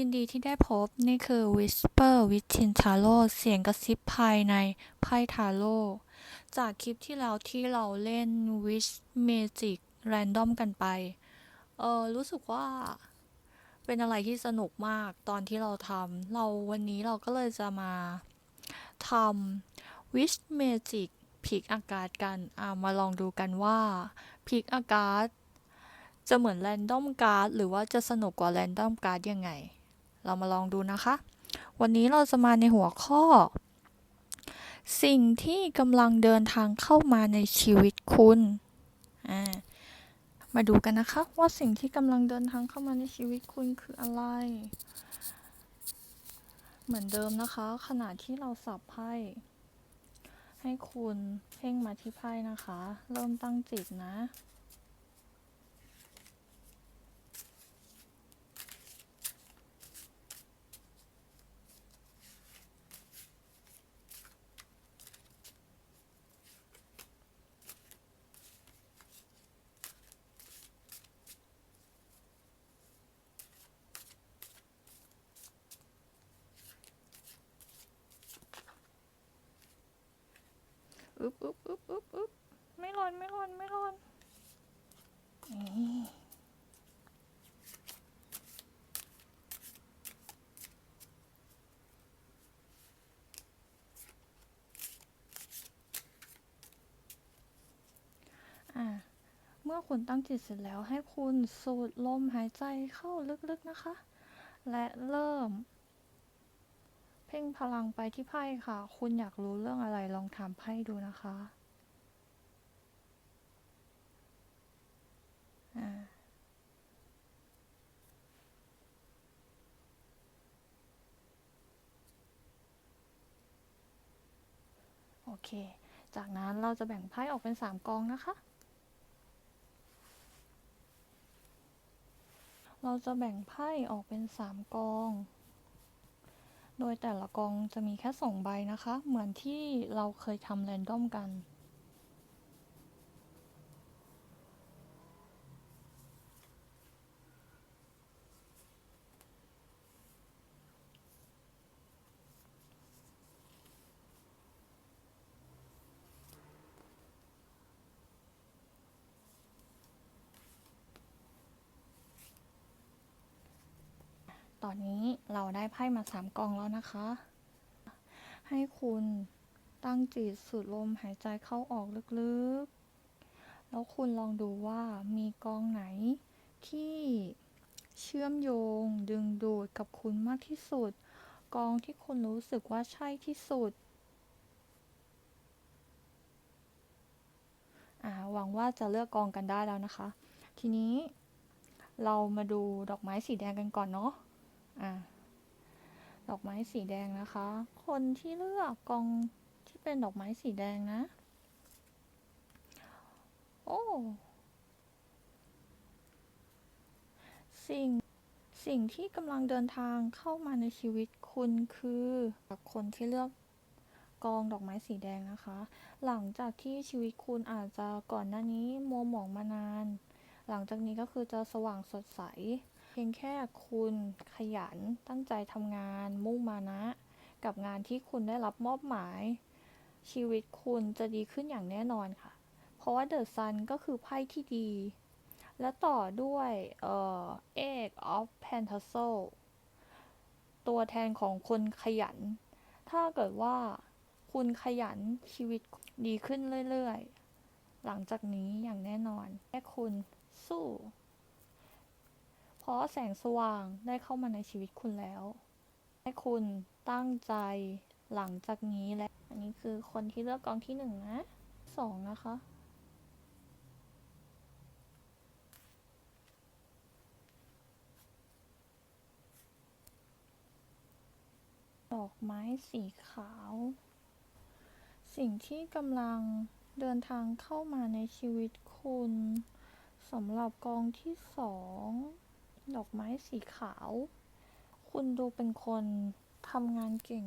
ยินดีที่ได้พบ นี่คือ Whisper w i t h i n Taro เสียงกระซิบภายในไพ่ทาโร่จากคลิปที่แล้วที่เราเล่น Wish Magic Random กันไป เออรู้สึกว่าเป็นอะไรที่สนุกมากตอนที่เราทำเราวันนี้เราก็เลยจะมาทำ Wish Magic พิกอากาศกัน อ่ามาลองดูกันว่าพิกอากาศจะเหมือนแรนดอมการ์ดหรือว่าจะสนุกกว่าแรนดอมการ์ดยังไง เรามาลองดูนะคะ วันนี้เราจะมาในหัวข้อ สิ่งที่กำลังเดินทางเข้ามาในชีวิตคุณมาดูกันนะคะ ว่าสิ่งที่กำลังเดินทางเข้ามาในชีวิตคุณคืออะไร เหมือนเดิมนะคะ ขณะที่เราสับไพ่ให้คุณเพ่งมาที่ไพ่นะคะ เริ่มตั้งจิตนะ อึ๊บอึ๊บอึ๊บอึ๊บอึ๊บไม่หล่นไม่หล่นไม่หล่นนี่อะเมื่อคุณตั้งจิตเสร็จแล้วให้คุณสูดลมหายใจเข้าลึกๆนะคะ และเริ่ม เพ่งพลังไปที่ไพ่ค่ะ คุณอยากรู้เรื่องอะไรลองถามไพ่ดูนะคะอ่าโอเค จากนั้นเราจะแบ่งไพ่ออกเป็นสามกองนะคะ เราจะแบ่งไพ่ออกเป็นสามกอง โดยแต่ละกองจะมีแค่สองใบนะคะ เหมือนที่เราเคยทำแรนดอมกัน ตอนนี้เราได้ไพ่มาสามกองแล้วนะคะ ให้คุณตั้งจิตสูดลมหายใจเข้าออกลึกๆ แล้วคุณลองดูว่ามีกองไหนที่เชื่อมโยง ดึงดูดกับคุณมากที่สุด กองที่คุณรู้สึกว่าใช่ที่สุดหวังว่าจะเลือกกองกันได้แล้วนะคะ ทีนี้เรามาดูดอกไม้สีแดงกันก่อนเนาะ อะดอกไม้สีแดงนะคะ คนที่เลือกกองที่เป็นดอกไม้สีแดงนะ โอ้สิ่งสิ่งที่กำลังเดินทางเข้ามาในชีวิตคุณคือคนที่เลือกกองดอกไม้สีแดงนะคะ หลังจากที่ชีวิตคุณอาจจะก่อนหน้านี้มัวหมองมานาน หลังจากนี้ก็คือจะสว่างสดใส พียงแค่คุณขยันตั้งใจทำงาน มุ่งมานะ กับงานที่คุณได้รับมอบหมาย ชีวิตคุณจะดีขึ้นอย่างแน่นอนค่ะ เพราะว่าเดอะซันก็คือไพ่ที่ดี และต่อด้วยเอ่อ Egg of Pentacle ตัวแทนของคนขยัน ถ้าเกิดว่าคุณขยันชีวิตดีขึ้นเรื่อยๆ หลังจากนี้อย่างแน่นอนแค่คุณสู้ เพราะแสงสว่างได้เข้ามาในชีวิตคุณแล้ว ให้คุณตั้งใจหลังจากนี้และ อันนี้คือคนที่เลือกกองที่หนึ่งนะสองนะคะดอกไม้สีขาว สิ่งที่กำลังเดินทางเข้ามาในชีวิตคุณสำหรับกองที่สอง ดอกไม้สีขาว คุณดูเป็นคนทำงานเก่ง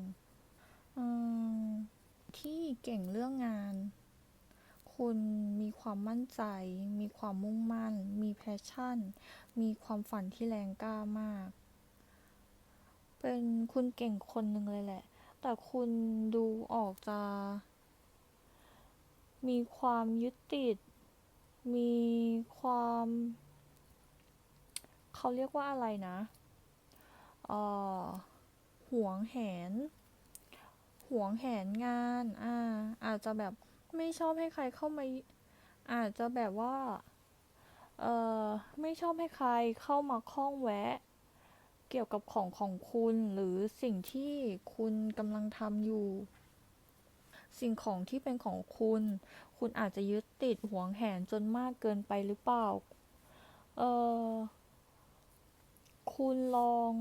ที่เก่งเรื่องงาน คุณมีความมั่นใจ มีความมุ่งมั่น มีแพชชั่น มีความฝันที่แรงกล้ามาก เป็นคุณเก่งคนหนึ่งเลยแหละ แต่คุณดูออกจะ มีความยึดติด มีความ เขาเรียกว่าอะไรนะเอ่อห่วงแหน ห่วงแหนงานอ่าอาจจะแบบไม่ชอบให้ใครเข้ามา อาจจะแบบว่า เอ่อไม่ชอบให้ใครเข้ามาข้องแวะ เกี่ยวกับของของคุณหรือสิ่งที่คุณกำลังทำอยู่ สิ่งของที่เป็นของคุณ คุณอาจจะยึดติดห่วงแหนจนมากเกินไปหรือเปล่า เออ คุณลอง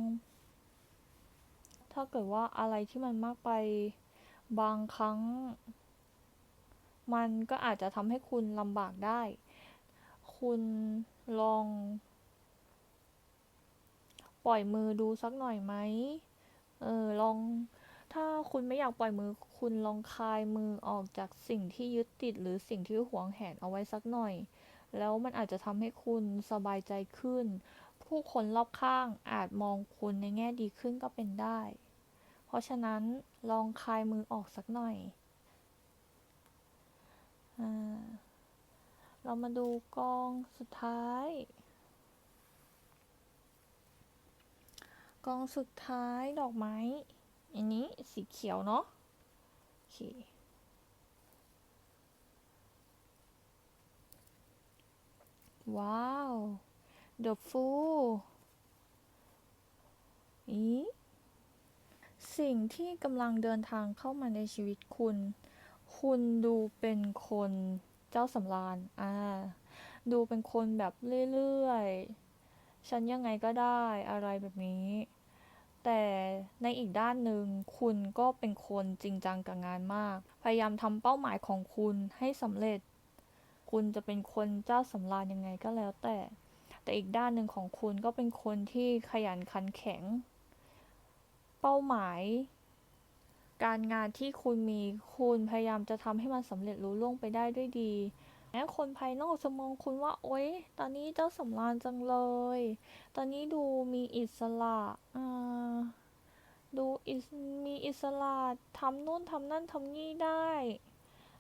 ถ้าเกิดว่าอะไรที่มันมากไปบางครั้ง มันก็อาจจะทำให้คุณลำบากได้ คุณลอง ปล่อยมือดูสักหน่อยไหมเออลองถ้าคุณไม่อยากปล่อยมือ คุณลองคลายมือออกจากสิ่งที่ยึดติดหรือสิ่งที่หวงแหนเอาไว้สักหน่อย แล้วมันอาจจะทำให้คุณสบายใจขึ้น ผู้คนรอบข้างอาจมองคุณในแง่ดีขึ้นก็เป็นได้ เพราะฉะนั้นลองคลายมือออกสักหน่อยอเรามาดูกองสุดท้าย กองสุดท้ายดอกไม้ อันนี้สีเขียวเนาะโอเคว้าว The Fool อีสิ่งที่กำลังเดินทางเข้ามาในชีวิตคุณ คุณดูเป็นคนเจ้าสำราญ อ่า ดูเป็นคนแบบเรื่อยๆ ฉันยังไงก็ได้อะไรแบบนี้ แต่ในอีกด้านหนึ่งคุณก็เป็นคนจริงจังกับงานมาก พยายามทำเป้าหมายของคุณให้สำเร็จ คุณจะเป็นคนเจ้าสำราญยังไงก็แล้วแต่ แต่อีกด้านหนึ่งของคุณก็เป็นคนที่ขยันขันแข็ง เป้าหมาย การงานที่คุณมีคุณพยายามจะทำให้มันสำเร็จลุล่วงไปได้ด้วยดีแม้คนภายนอกจะมองคุณว่า โอ๊ย ตอนนี้เจ้าสำราญจังเลย ตอนนี้ดูมีอิสระอ่าดูมีอิสระทำนู่นทำนั่นทำนี่ได้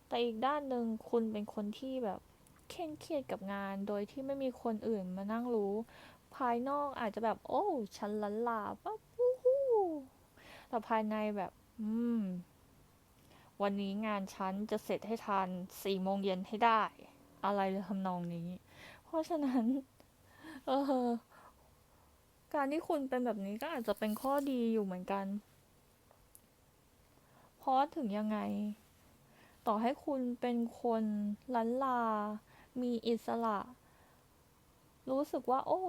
แต่อีกด้านหนึ่งคุณเป็นคนที่แบบ เคร่งเครียดกับงาน โดยที่ไม่มีคนอื่นมานั่งรู้ ภายนอกอาจจะแบบ โอ้ฉันลันลาปั๊บวู้ฮู้แต่ภายในแบบ อืม วันนี้งานฉันจะเสร็จให้ทันสี่โมงเย็นให้ได้ อะไรทำนองนี้ เพราะฉะนั้น เออการที่คุณเป็นแบบนี้ก็อาจจะเป็นข้อดีอยู่เหมือนกัน เพราะถึงยังไง ต่อให้คุณเป็นคนลันลา มีอิสระ รู้สึกว่า โอ้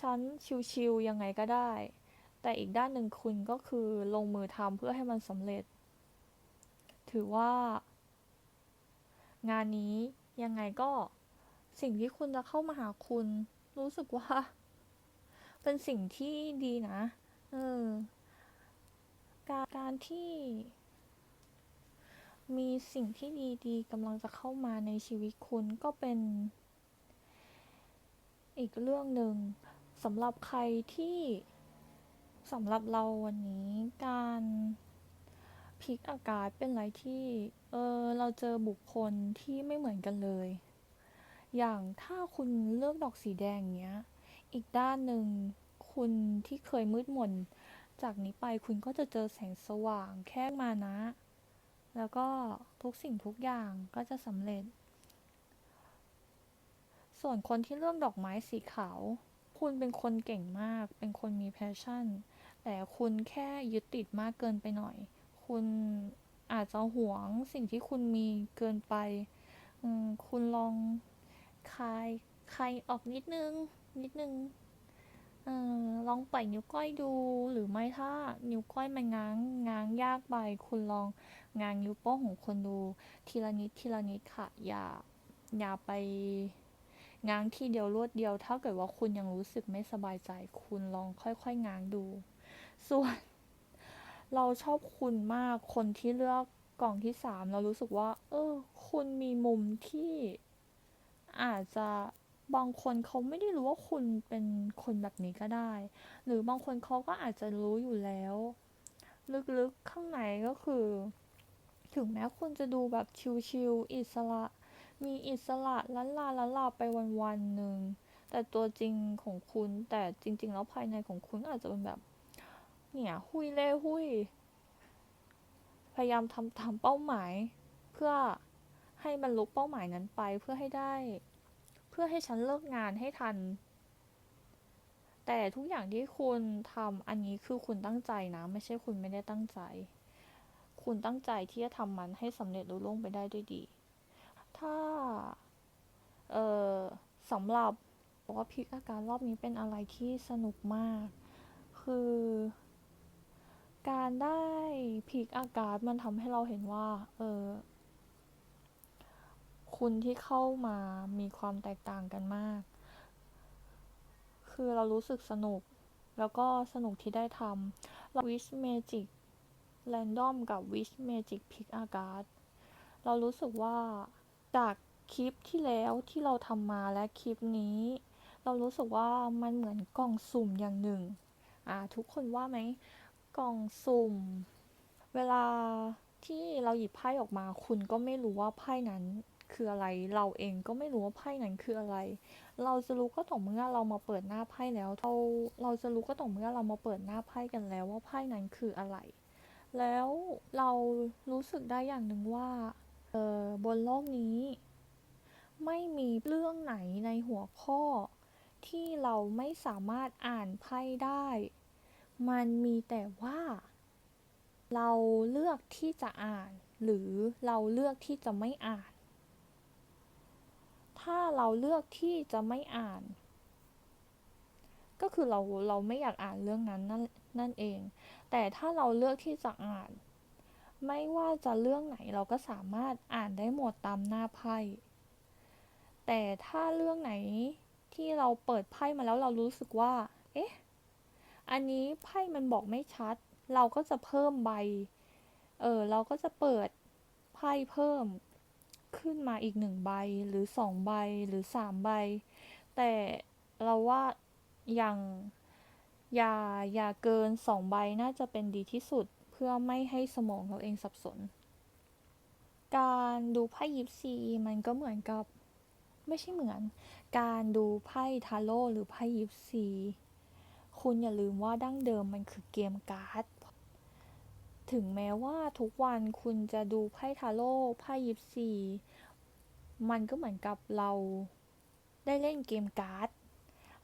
ฉันชิวๆยังไงก็ได้ แต่อีกด้านหนึ่งคุณก็คือลงมือทำเพื่อให้มันสำเร็จ ถือว่า งานนี้ยังไงก็สิ่งที่คุณจะเข้ามาหาคุณ รู้สึกว่า เป็นสิ่งที่ดีนะ เออการการที่ มีสิ่งที่ดีๆกำลังจะเข้ามาในชีวิตคุณก็เป็น อีกเรื่องหนึ่งสำหรับใครที่สำหรับเราวันนี้การพลิกอากาศเป็นอะไรที่เออเราเจอบุคคลที่ไม่เหมือนกันเลย อย่างถ้าคุณเลือกดอกสีแดงเนี้ย อีกด้านหนึ่งคุณที่เคยมืดมน จากนี้ไปคุณก็จะเจอแสงสว่างแค่มานะ แล้วก็ทุกสิ่งทุกอย่างก็จะสำเร็จ ส่วนคนที่เลือกดอกไม้สีขาว คุณเป็นคนเก่งมาก เป็นคนมีแพชชั่น แต่คุณแค่ยึดติดมากเกินไปหน่อย คุณอาจจะหวงสิ่งที่คุณมีเกินไป คุณลองคลายคลายออกนิดนึง นิดนึง เออลองปล่อยนิ้วก้อยดู หรือไม่ถ้านิ้วก้อยมันง้างง้างยากไป คุณลองง้างนิ้วโป้งของคุณดู ทีละนิดทีละนิดค่ะ อย่าอย่าไปง้างทีเดียวรวดเดียว ถ้าเกิดว่าคุณยังรู้สึกไม่สบายใจ คุณลองค่อยๆง้างดู ส่วน เราชอบคุณมากคนที่เลือกกล่องที่สามเรารู้สึกว่า เออ คุณมีมุมที่อาจจะ บางคนเขาไม่ได้รู้ว่าคุณเป็นคนแบบนี้ก็ได้ หรือบางคนเขาก็อาจจะรู้อยู่แล้ว ลึกๆข้างในก็คือ ถึงแม้คุณจะดูแบบชิลๆอิสระ มีอิสระลันลาลันลาไปวันๆหนึ่งแต่ตัวจริงของคุณแต่จริง ๆ แล้วภายในของคุณอาจจะเป็นแบบ เนี่ยหุยเล่หุยพยายามทำตามเป้าหมาย เพื่อให้บรรลุเป้าหมายนั้นไปเพื่อให้ได้ เพื่อให้ฉันเลิกงานให้ทัน แต่ทุกอย่างที่คุณทำอันนี้คือคุณตั้งใจนะ ไม่ใช่คุณไม่ได้ตั้งใจ คุณตั้งใจที่จะทำมันให้สำเร็จลุล่วงไปได้ด้วยดี ถ้า เออสำหรับบอกว่าพิกอาการรอบนี้เป็นอะไรที่สนุกมาก คือ การได้พิกอาการมันทำให้เราเห็นว่า เออ คุณที่เข้ามามีความแตกต่างกันมาก คือเรารู้สึกสนุก แล้วก็สนุกที่ได้ทำเราวิชเมจิกแรนดอมกับวิชเมจิกพิกอากาศเรารู้สึกว่าจากคลิปที่แล้วที่เราทำมาและคลิปนี้ เรารู้สึกว่ามันเหมือนกล่องสุ่มอย่างหนึ่ง อ่า ทุกคนว่าไหมกล่องสุ่ม เวลาที่เราหยิบไพ่ออกมา คุณก็ไม่รู้ว่าไพ่นั้น คืออะไร เราเองก็ไม่รู้ว่าไพ่นั้นคืออะไร เราจะรู้ก็ต่อเมื่อเรามาเปิดหน้าไพ่แล้วเราเราจะรู้ก็ต่อเมื่อเรามาเปิดหน้าไพ่กันแล้วว่าไพ่นั้นคืออะไร แล้วเรารู้สึกได้อย่างหนึ่งว่าเออบนโลกนี้ ไม่มีเรื่องไหนในหัวข้อ ที่เราไม่สามารถอ่านไพ่ได้ มันมีแต่ว่า เราเลือกที่จะอ่าน หรือเราเลือกที่จะไม่อ่าน ถ้าเราเลือกที่จะไม่อ่าน ก็คือเราเราไม่อยากอ่านเรื่องนั้นนั่นนั่นเอง แต่ถ้าเราเลือกที่จะอ่าน ไม่ว่าจะเรื่องไหนเราก็สามารถอ่านได้หมดตามหน้าไพ่ แต่ถ้าเรื่องไหนที่เราเปิดไพ่มาแล้วเรารู้สึกว่า เอ๊ะ อันนี้ไพ่มันบอกไม่ชัด เราก็จะเพิ่มใบ เออเราก็จะเปิดไพ่เพิ่ม ขึ้นมาอีกหนึ่งใบหรือสองใบหรือสามใบ แต่เราว่าอย่างอย่าอย่าเกินสองใบน่าจะเป็นดีที่สุดเพื่อไม่ให้สมองเราเองสับสน การดูไพ่ยิปซีมันก็เหมือนกับไม่ใช่เหมือน การดูไพ่ทาโร่หรือไพ่ยิปซี คุณอย่าลืมว่าดั้งเดิมมันคือเกมการ์ด ถึงแม้ว่าทุกวันคุณจะดูไพ่ทาโร่ไพ่ยิปซี มันก็เหมือนกับเราได้เล่นเกมการ์ด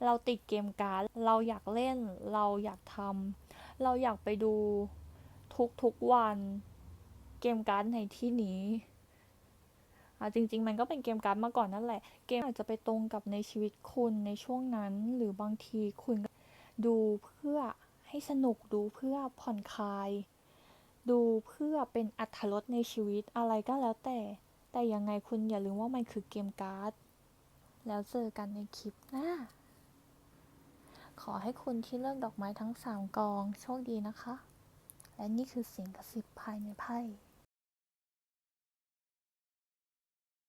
เราติดเกมการ์ด เราอยากเล่น เราอยากทำ เราอยากไปดูทุกๆวันเกมการ์ดในที่นี้อจริง ๆ มันก็เป็นเกมการ์ดมาก่อนนั่นแหละ เกมอาจจะไปตรงกับในชีวิตคุณในช่วงนั้น หรือบางทีคุณดูเพื่อให้สนุกดูเพื่อผ่อนคลาย ดูเพื่อเป็นอัธรสในชีวิตอะไรก็แล้วแต่ แต่ยังไงคุณอย่าลืมว่ามันคือเกมการ์ด แล้วเจอกันในคลิปหน้า ขอให้คุณที่เลือกดอกไม้ทั้งสามกอง โชคดีนะคะ และนี่คือเสียงกระซิบภายในไพ่